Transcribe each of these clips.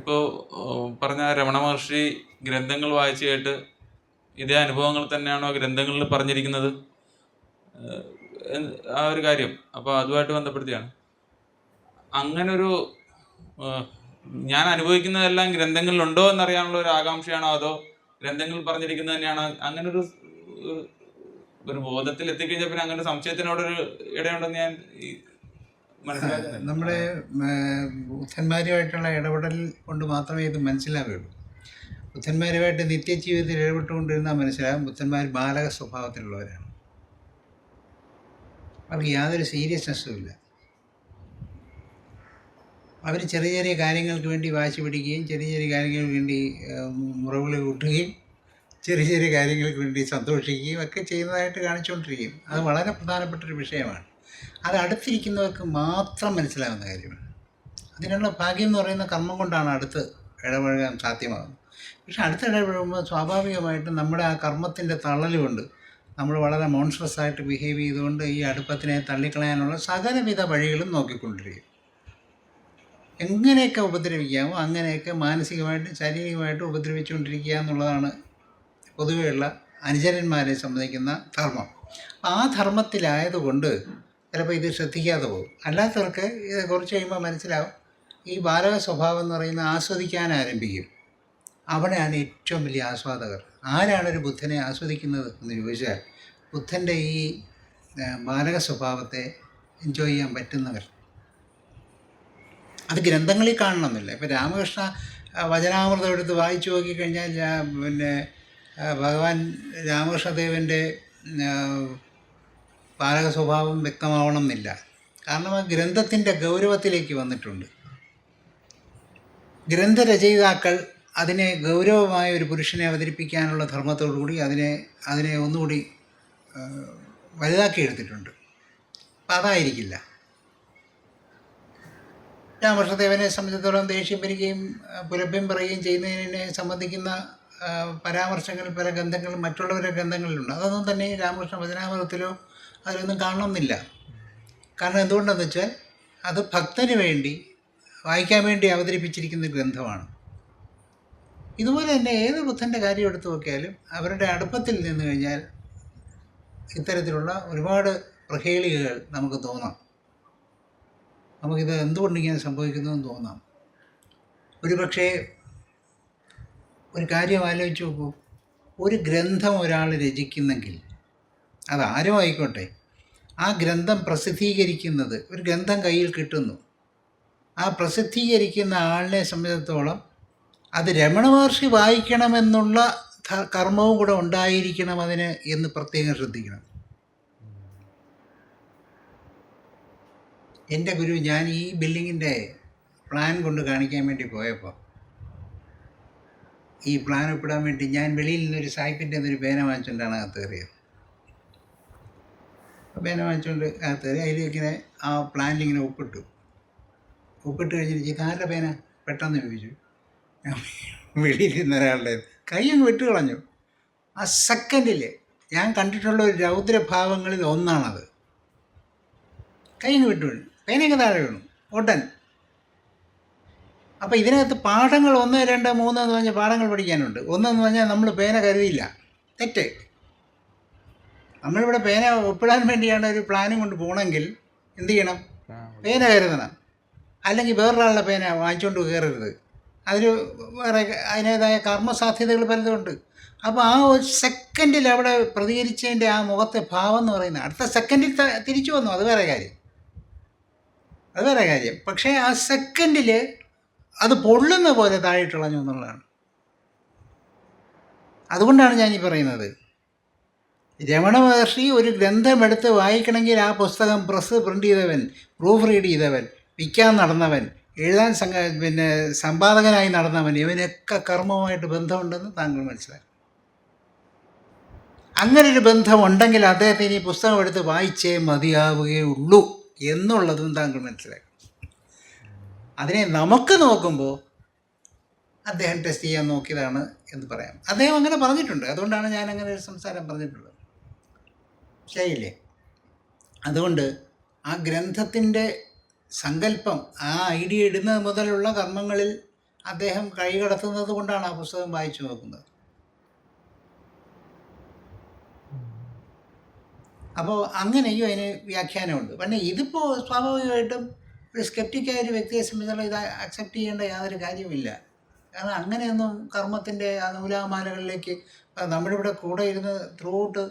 ഇപ്പോൾ പറഞ്ഞ രമണ മഹർഷി ഗ്രന്ഥങ്ങൾ വായിച്ചു കേട്ട് ഇതേ അനുഭവങ്ങൾ തന്നെയാണോ ഗ്രന്ഥങ്ങളിൽ പറഞ്ഞിരിക്കുന്നത്? ആ ഒരു കാര്യം. അപ്പോൾ അതുമായിട്ട് ബന്ധപ്പെടുത്തിയാണ്. അങ്ങനൊരു ഞാൻ അനുഭവിക്കുന്നതെല്ലാം ഗ്രന്ഥങ്ങളിലുണ്ടോ എന്നറിയാനുള്ള ഒരു ആകാംക്ഷയാണോ? അതോ ഗ്രന്ഥങ്ങളിൽ പറഞ്ഞിരിക്കുന്നത് തന്നെയാണോ? അങ്ങനൊരു ഒരു- ബോധത്തിൽ എത്തിക്കഴിഞ്ഞാൽ പിന്നെ അങ്ങനെ സംശയത്തിനോടൊരു ഇടയുണ്ടെന്ന് ഞാൻ നമ്മുടെ ബുദ്ധന്മാരുമായിട്ടുള്ള ഇടപെടൽ കൊണ്ട് മാത്രമേ ഇത് മനസ്സിലാവുകയുള്ളൂ. ബുദ്ധന്മാരുമായിട്ട് നിത്യജീവിതത്തിൽ ഇടപെട്ടുകൊണ്ടിരുന്നാൽ മനസ്സിലാകും ബുദ്ധന്മാർ ബാലക സ്വഭാവത്തിലുള്ളവരാണ്. അവർക്ക് യാതൊരു സീരിയസ്നെസ്സും ഇല്ല. അവർ ചെറിയ ചെറിയ കാര്യങ്ങൾക്ക് വേണ്ടി വാശി പിടിക്കുകയും ചെറിയ ചെറിയ കാര്യങ്ങൾക്ക് വേണ്ടി മുറവിളി കൂട്ടുകയും ചെറിയ ചെറിയ കാര്യങ്ങൾക്ക് വേണ്ടി സന്തോഷിക്കുകയും ഒക്കെ ചെയ്യുന്നതായിട്ട് കാണിച്ചുകൊണ്ടിരിക്കും അത് വളരെ പ്രധാനപ്പെട്ടൊരു വിഷയമാണ്. അത് അടുത്തിരിക്കുന്നവർക്ക് മാത്രം മനസ്സിലാകുന്ന കാര്യമാണ്. അതിനുള്ള ഭാഗ്യം എന്ന് പറയുന്ന കർമ്മം കൊണ്ടാണ് അടുത്ത് ഇടപഴകാൻ സാധ്യമാകുന്നത്. പക്ഷെ അടുത്ത ഇടപഴകുമ്പോൾ സ്വാഭാവികമായിട്ടും നമ്മുടെ ആ കർമ്മത്തിന്റെ തള്ളലുകൊണ്ട് നമ്മൾ വളരെ മോൺസ്ട്രസ് ആയിട്ട് ബിഹേവ് ചെയ്തുകൊണ്ട് ഈ അടുപ്പത്തിനെ തള്ളിക്കളയാനുള്ള സകലവിധ വഴികളും നോക്കിക്കൊണ്ടിരിക്കും. എങ്ങനെയൊക്കെ ഉപദ്രവിക്കാമോ അങ്ങനെയൊക്കെ മാനസികമായിട്ടും ശാരീരികമായിട്ടും ഉപദ്രവിച്ചുകൊണ്ടിരിക്കുക എന്നുള്ളതാണ് പൊതുവെയുള്ള അനുചരന്മാരെ സംബന്ധിക്കുന്ന ധർമ്മം. ആ ധർമ്മത്തിലായതുകൊണ്ട് ചിലപ്പോൾ ഇത് ശ്രദ്ധിക്കാതെ പോകും. അല്ലാത്തവർക്ക് ഇത് കുറച്ച് കഴിയുമ്പോൾ മനസ്സിലാവും. ഈ ബാലക സ്വഭാവം എന്ന് പറയുന്നത് ആസ്വദിക്കാൻ ആരംഭിക്കും. അവിടെയാണ് ഏറ്റവും വലിയ ആസ്വാദകർ. ആരാണ് ഒരു ബുദ്ധനെ ആസ്വദിക്കുന്നത് എന്ന് ചോദിച്ചാൽ ബുദ്ധന്റെ ഈ ബാലക സ്വഭാവത്തെ എൻജോയ് ചെയ്യാൻ പറ്റുന്നവർ. അത് ഗ്രന്ഥങ്ങളിൽ കാണണമെന്നില്ല. ഇപ്പോൾ രാമകൃഷ്ണ വചനാമൃതം എടുത്ത് വായിച്ചു നോക്കിക്കഴിഞ്ഞാൽ പിന്നെ ഭഗവാൻ രാമകൃഷ്ണദേവന്റെ പാലക സ്വഭാവം വ്യക്തമാവണം എന്നില്ല കാരണം ആ ഗ്രന്ഥത്തിന്റെ ഗൗരവത്തിലേക്ക് വന്നിട്ടുണ്ട്. ഗ്രന്ഥരചയിതാക്കൾ അതിനെ ഗൗരവമായ ഒരു പുരുഷനെ അവതരിപ്പിക്കാനുള്ള ധർമ്മത്തോടുകൂടി അതിനെ അതിനെ ഒന്നുകൂടി വലുതാക്കിയെടുത്തിട്ടുണ്ട് അപ്പം അതായിരിക്കില്ല. രാമകൃഷ്ണദേവനെ സംബന്ധിച്ചിടത്തോളം ദേഷ്യം വരികയും പുലഭ്യം പറയുകയും ചെയ്യുന്നതിനെ സംബന്ധിക്കുന്ന പരാമർശങ്ങൾ പല ഗ്രന്ഥങ്ങളും മറ്റുള്ളവരുടെ ഗ്രന്ഥങ്ങളിലുണ്ട്. അതൊന്നും തന്നെ രാമകൃഷ്ണ വചനാമൃതത്തിലോ അതിലൊന്നും കാണണമെന്നില്ല. കാരണം എന്തുകൊണ്ടെന്ന് വെച്ചാൽ അത് ഭക്തന് വേണ്ടി വായിക്കാൻ വേണ്ടി അവതരിപ്പിച്ചിരിക്കുന്ന ഗ്രന്ഥമാണ്. ഇതുപോലെ തന്നെ ഏത് ബുദ്ധന്റെ കാര്യം എടുത്തു നോക്കിയാലും അവരുടെ അടുപ്പത്തിൽ നിന്ന് കഴിഞ്ഞാൽ ഇത്തരത്തിലുള്ള ഒരുപാട് പ്രഹേളികകൾ നമുക്ക് തോന്നാം. നമുക്കിത് എന്തുകൊണ്ട് ഇങ്ങനെ സംഭവിക്കുന്നു എന്ന് തോന്നാം. ഒരു പക്ഷേ ഒരു കാര്യം ആലോചിച്ച് നോക്കൂ. ഒരു ഗ്രന്ഥം ഒരാൾ രചിക്കുന്നെങ്കിൽ അതാരും ആയിക്കോട്ടെ ആ ഗ്രന്ഥം പ്രസിദ്ധീകരിക്കുന്നത് ഒരു ഗ്രന്ഥം കയ്യിൽ കിട്ടുന്നു. ആ പ്രസിദ്ധീകരിക്കുന്ന ആളിനെ സംബന്ധിച്ചിടത്തോളം അത് രമണ മഹർഷി വായിക്കണമെന്നുള്ള കർമ്മവും കൂടെ ഉണ്ടായിരിക്കണം അതിന് എന്ന് പ്രത്യേകം ശ്രദ്ധിക്കണം. എന്റെ ഗുരു ഞാൻ ഈ ബിൽഡിങ്ങിന്റെ പ്ലാൻ കൊണ്ട് കാണിക്കാൻ വേണ്ടി പോയപ്പോൾ ഈ പ്ലാൻ ഒപ്പിടാൻ വേണ്ടി ഞാൻ വെളിയിൽ നിന്നൊരു സായിപ്പിന്റെ ഒരു പേന വാങ്ങിച്ചുകൊണ്ടാണ് അകത്ത് കയറിയത്. പേന വാങ്ങിച്ചുകൊണ്ട് കയറി അതിൽ ഇങ്ങനെ ആ പ്ലാനിൽ ഇങ്ങനെ ഒപ്പിട്ടു ഒപ്പിട്ട് കഴിഞ്ഞിട്ട് ഇതാരുടെ പേന പെട്ടെന്ന് ചോദിച്ചു. ഞാൻ വെളിയിൽ നിന്ന് ഒരാളുടെ കൈ അങ്ങ് വിട്ട് കളഞ്ഞു. ആ സെക്കൻഡിൽ ഞാൻ കണ്ടിട്ടുള്ള ഒരു രൗദ്രഭാവങ്ങളിൽ ഒന്നാണത്. കൈ അങ്ങ് വിട്ടു വീണു. പേനയൊക്കെ താഴെ വീണു. ഉടൻ അപ്പോൾ ഇതിനകത്ത് പാഠങ്ങൾ ഒന്ന് രണ്ട് മൂന്ന് എന്ന് പറഞ്ഞാൽ പാഠങ്ങൾ പഠിക്കാനുണ്ട്. ഒന്നെന്ന് പറഞ്ഞാൽ നമ്മൾ പേന കരുതിയില്ല. തെറ്റ്. നമ്മളിവിടെ പേന ഒപ്പിടാൻ വേണ്ടിയാണ് ഒരു പ്ലാനും കൊണ്ട് പോകണമെങ്കിൽ എന്ത് ചെയ്യണം? പേന കരുതണം. അല്ലെങ്കിൽ വേറൊരാളുടെ പേന വാങ്ങിച്ചുകൊണ്ട് കയറരുത്. അതിന് വേറെ അതിനേതായ കർമ്മസാധ്യതകൾ പലതുമുണ്ട് അപ്പോൾ ആ ഒരു സെക്കൻഡിൽ അവിടെ പ്രതികരിച്ചതിന്റെ ആ മുഖത്തെ ഭാവം എന്ന് പറയുന്നത് അടുത്ത സെക്കൻഡിൽ തിരിച്ചു വന്നു. അത് വേറെ കാര്യം. അത് വേറെ കാര്യം. പക്ഷേ ആ സെക്കൻഡിൽ അത് പൊള്ളുന്ന പോലെ താഴെ കളഞ്ഞു എന്നുള്ളതാണ്. അതുകൊണ്ടാണ് ഞാൻ ഈ പറയുന്നത്. രമണ മഹർഷി ഒരു ഗ്രന്ഥമെടുത്ത് വായിക്കണമെങ്കിൽ ആ പുസ്തകം പ്രസ് പ്രിന്റ് ചെയ്തവൻ പ്രൂഫ് റീഡ് ചെയ്തവൻ വിൽക്കാൻ നടന്നവൻ എഴുതാൻ സംഘ പിന്നെ സമ്പാദകനായി നടന്നവൻ ഇവനൊക്കെ കർമ്മവുമായിട്ട് ബന്ധമുണ്ടെന്ന് താങ്കൾ മനസ്സിലാക്കും. അങ്ങനൊരു ബന്ധമുണ്ടെങ്കിൽ അദ്ദേഹത്തിന് ഈ പുസ്തകം എടുത്ത് വായിച്ചേ മതിയാവുകയുള്ളൂ എന്നുള്ളതും താങ്കൾ മനസ്സിലാക്കും. അതിനെ നമുക്ക് നോക്കുമ്പോൾ അദ്ദേഹം ടെസ്റ്റ് ചെയ്യാൻ നോക്കിയതാണ് എന്ന് പറയാം. അദ്ദേഹം അങ്ങനെ പറഞ്ഞിട്ടുണ്ട്. അതുകൊണ്ടാണ് ഞാൻ അങ്ങനെ ഒരു സംസാരം പറഞ്ഞിട്ടുള്ളത്. ശരിയില്ലേ അതുകൊണ്ട് ആ ഗ്രന്ഥത്തിന്റെ സങ്കല്പം ആ ഐഡിയ ഇടുന്നത് മുതലുള്ള കർമ്മങ്ങളിൽ അദ്ദേഹം കൈകടത്തുന്നത് കൊണ്ടാണ് ആ പുസ്തകം വായിച്ചു നോക്കുന്നത്. അപ്പോൾ അങ്ങനെയും അതിന് വ്യാഖ്യാനമുണ്ട്. പിന്നെ ഇതിപ്പോൾ സ്വാഭാവികമായിട്ടും ഒരു സ്കെപ്റ്റിക്കായ ഒരു വ്യക്തിയെ സംബന്ധിച്ചുള്ള ഇത് അക്സെപ്റ്റ് ചെയ്യേണ്ട യാതൊരു കാര്യവുമില്ല. കാരണം അങ്ങനെയൊന്നും കർമ്മത്തിന്റെ നൂലാമാലകളിലേക്ക് ഇവിടെ കൂടെ ഇരുന്ന് ത്രൂ ഔട്ട്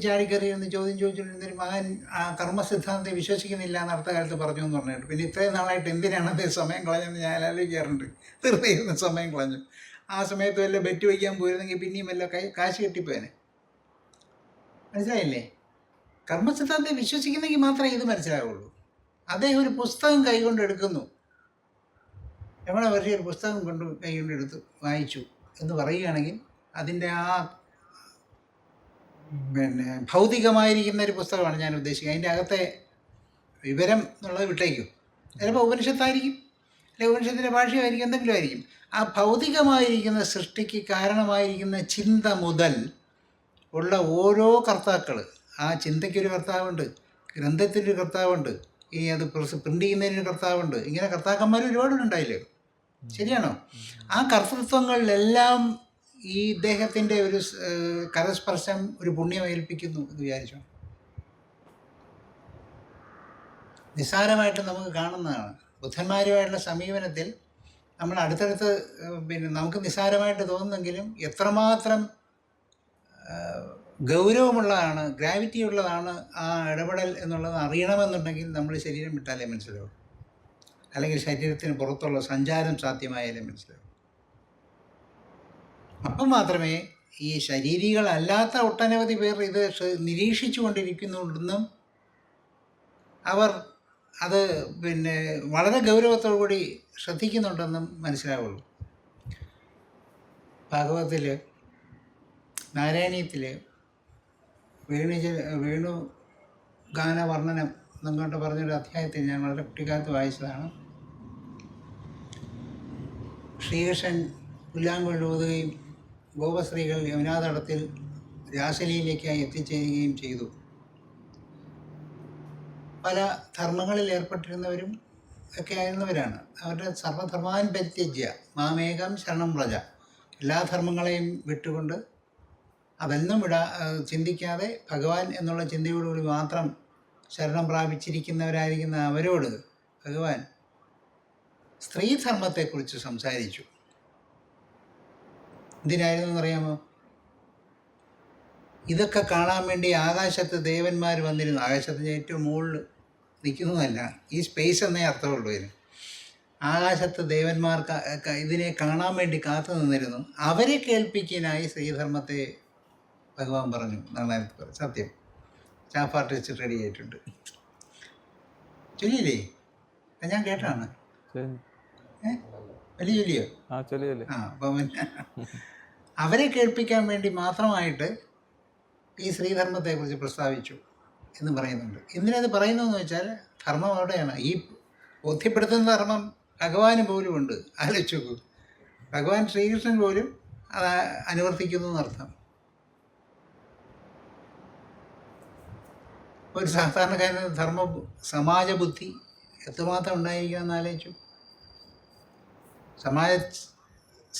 ചാടിക്കറി എന്ന് ചോദ്യം ചോദിച്ചിരുന്ന ഒരു മകൻ ആ കർമ്മ സിദ്ധാന്തത്തെ വിശ്വസിക്കുന്നില്ല എന്ന് അടുത്ത പറഞ്ഞു എന്ന് പറഞ്ഞിട്ട് പിന്നെ ഇത്രയും നാളായിട്ട് എന്തിനാണ് അത് സമയം കളഞ്ഞെന്ന് ഞാൻ ആലോചിക്കാറുണ്ട്. വെറുതെ ഇരുന്ന് സമയം കളഞ്ഞു. ആ സമയത്ത് വല്ല ബെറ്റ് വയ്ക്കാൻ പോയിരുന്നെങ്കിൽ പിന്നെയും വല്ല കൈ കാശ് കിട്ടിപ്പോയനെ. മനസ്സിലായില്ലേ? കർമ്മസിദ്ധാന്തത്തെ വിശ്വസിക്കുന്നെങ്കിൽ മാത്രമേ ഇത് മനസ്സിലാവുള്ളൂ. അദ്ദേഹം ഒരു പുസ്തകം കൈകൊണ്ട് എടുക്കുന്നു. രമണ ഒരു പുസ്തകം കൊണ്ട് കൈകൊണ്ട് എടുത്ത് വായിച്ചു എന്ന് പറയുകയാണെങ്കിൽ അതിന്റെ ആ പിന്നെ ഭൗതികമായിരിക്കുന്ന ഒരു പുസ്തകമാണ് ഞാൻ ഉദ്ദേശിക്കുക അതിന്റെ അകത്തെ വിവരം എന്നുള്ളത് വിട്ടേക്കും. ചിലപ്പോൾ ഉപനിഷത്തായിരിക്കും അല്ലെങ്കിൽ ഉപനിഷത്തിന്റെ ഭാഷയായിരിക്കും എന്തെങ്കിലും ആയിരിക്കും ആ ഭൗതികമായിരിക്കുന്ന സൃഷ്ടിക്ക് കാരണമായിരിക്കുന്ന ചിന്ത മുതൽ ഉള്ള ഓരോ കർത്താക്കൾ ആ ചിന്തയ്ക്കൊരു കർത്താവുണ്ട് ഗ്രന്ഥത്തിനൊരു കർത്താവുണ്ട് ഇനി അത് പ്രിന്റ് ചെയ്യുന്നതിനൊരു കർത്താവുണ്ട് ഇങ്ങനെ കർത്താക്കന്മാർ ഒരുപാടുണ്ടായില്ലേ? ശരിയാണോ? ആ കർത്തൃത്വങ്ങളിലെല്ലാം ഈ ഇദ്ദേഹത്തിന്റെ ഒരു കരസ്പർശം ഒരു പുണ്യം ഏൽപ്പിക്കുന്നു എന്ന് വിചാരിച്ചു? നിസ്സാരമായിട്ട് നമുക്ക് കാണുന്നതാണ്. ബുദ്ധന്മാരുമായിട്ടുള്ള സമീപനത്തിൽ നമ്മൾ അടുത്തടുത്ത് പിന്നെ നമുക്ക് നിസ്സാരമായിട്ട് തോന്നുന്നെങ്കിലും എത്രമാത്രം ഗൗരവമുള്ളതാണ് ഗ്രാവിറ്റി ഉള്ളതാണ് ആ ഇടപെടൽ എന്നുള്ളത് അറിയണമെന്നുണ്ടെങ്കിൽ നമ്മൾ ശരീരം വിട്ടാലേ മനസ്സിലാവും. അല്ലെങ്കിൽ ശരീരത്തിന് പുറത്തുള്ള സഞ്ചാരം സാധ്യമായാലേ മനസ്സിലാവും. അപ്പം മാത്രമേ ഈ ശരീരികളല്ലാത്ത ഒട്ടനവധി പേർ ഇത് നിരീക്ഷിച്ചു കൊണ്ടിരിക്കുന്നുണ്ടെന്നും അവർ അത് പിന്നെ വളരെ ഗൗരവത്തോടു കൂടി ശ്രദ്ധിക്കുന്നുണ്ടെന്നും മനസ്സിലാവുള്ളൂ. ഭാഗവതത്തിൽ നാരായണീയത്തിൽ വേണു വേണു ഗാനവർണനം എന്നങ്ങോട്ട് പറഞ്ഞൊരു അധ്യായത്തിൽ ഞാൻ വളരെ കുട്ടിക്കാലത്ത് വായിച്ചതാണ്. ശ്രീകൃഷ്ണൻ പുല്ലാങ്കുഴൽ ഊതുകയും ഗോപസ്ത്രീകൾ യമുനാതടത്തിൽ രാസലീലയ്ക്കായി എത്തിച്ചേരുകയും ചെയ്തു. പല ധർമ്മങ്ങളിൽ ഏർപ്പെട്ടിരുന്നവരും ഒക്കെ ആയിരുന്നവരാണ്. അവരുടെ സർവധർമാൻ പരിത്യജ്യ മാമേകം ശരണം പ്രജ എല്ലാ ധർമ്മങ്ങളെയും വിട്ടുകൊണ്ട് അതെന്നും വിടാ ചിന്തിക്കാതെ ഭഗവാൻ എന്നുള്ള ചിന്തയോടുകൂടി മാത്രം ശരണം പ്രാപിച്ചിരിക്കുന്നവരായിരിക്കുന്ന അവരോട് ഭഗവാൻ സ്ത്രീധർമ്മത്തെക്കുറിച്ച് സംസാരിച്ചു. എന്തിനായിരുന്നു എന്നറിയാമോ ഇതൊക്കെ കാണാൻ വേണ്ടി ആകാശത്ത് ദേവന്മാർ വന്നിരുന്നു. ആകാശത്തിന് ഏറ്റവും മുകളിൽ നിൽക്കുന്നതല്ല ഈ സ്പേസ് എന്നേ അർത്ഥമുള്ളൂ ഇതിന്. ആകാശത്ത് ദേവന്മാർ ഇതിനെ കാണാൻ വേണ്ടി കാത്തു നിന്നിരുന്നു. അവരെ കേൾപ്പിക്കാനായി ശ്രീധർമ്മത്തെ ഭഗവാൻ പറഞ്ഞു. നാളായിരത്തി പറഞ്ഞു സത്യം. ചാഫാർട്ട് വെച്ച് റെഡി ആയിട്ടുണ്ട്. ചൊല്ലിയില്ലേ? ഞാൻ കേട്ടാണ്. ഏ? വലിയ ചൊല്ലിയോ? ആ ചൊല്ലിയല്ലേ? ചൊല്ലി ആ അപ്പം പിന്നെ അവരെ കേൾപ്പിക്കാൻ വേണ്ടി മാത്രമായിട്ട് ഈ ശ്രീധർമ്മത്തെക്കുറിച്ച് പ്രസ്താവിച്ചു എന്ന് പറയുന്നുണ്ട്. എന്തിനത് പറയുന്നതെന്ന് വെച്ചാൽ ധർമ്മം അവിടെയാണ്. ഈ ബോധ്യപ്പെടുത്തുന്ന ധർമ്മം ഭഗവാന് പോലും ഉണ്ട്. ആലോചിച്ചു ഭഗവാൻ ശ്രീകൃഷ്ണൻ പോലും അത് അനുവർത്തിക്കുന്നു എന്നർത്ഥം ഒരു സാധാരണക്കാരന് ധർമ്മ സമാജബുദ്ധി എത്രമാത്രം ഉണ്ടായിരിക്കുമെന്ന് ആലോചിച്ചു. സമാജ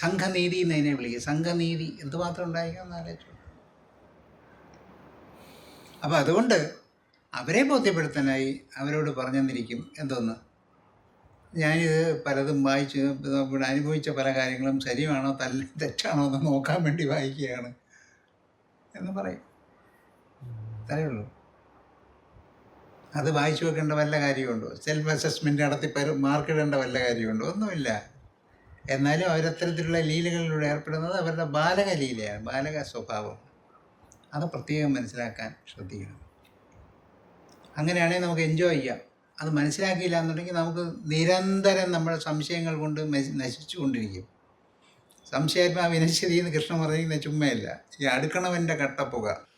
സംഘനീതി എന്നതിനെ വിളിക്കുക സംഘനീതി എന്തുമാത്രം ഉണ്ടായിരിക്കുമെന്ന് ആലോചിച്ചു അപ്പോൾ അതുകൊണ്ട് അവരെ ബോധ്യപ്പെടുത്താനായി അവരോട് പറഞ്ഞെന്നിരിക്കും എന്തോന്ന്? ഞാനിത് പലതും വായിച്ച് ഇവിടെ അനുഭവിച്ച പല കാര്യങ്ങളും ശരിയാണോ തല്ല തെറ്റാണോ എന്ന് നോക്കാൻ വേണ്ടി വായിക്കുകയാണ് എന്ന് പറയും. അത്രയേ ഉള്ളൂ. അത് വായിച്ചു വെക്കേണ്ട വല്ല കാര്യമുണ്ടോ? സെൽഫ് അസസ്മെന്റ് നടത്തി മാർക്ക് ഇടേണ്ട വല്ല കാര്യമുണ്ടോ? ഒന്നുമില്ല. എന്നാലും അവരത്തരത്തിലുള്ള ലീലകളിലൂടെ ഏർപ്പെടുന്നത് അവരുടെ ബാലക ലീലയാണ് ബാലക സ്വഭാവം. അത് പ്രത്യേകം മനസ്സിലാക്കാൻ ശ്രദ്ധിക്കണം. അങ്ങനെയാണെങ്കിൽ നമുക്ക് എൻജോയ് ചെയ്യാം. അത് മനസ്സിലാക്കിയില്ല എന്നുണ്ടെങ്കിൽ നമുക്ക് നിരന്തരം നമ്മുടെ സംശയങ്ങൾ കൊണ്ട് നശി- നശിച്ചു കൊണ്ടിരിക്കും സംശയാത്മാ എന്ന് കൃഷ്ണൻ പറഞ്ഞിരിക്കുന്ന ചുമ്മയല്ല. ഈ അടുക്കണവന്റെ കട്ടപ്പുക.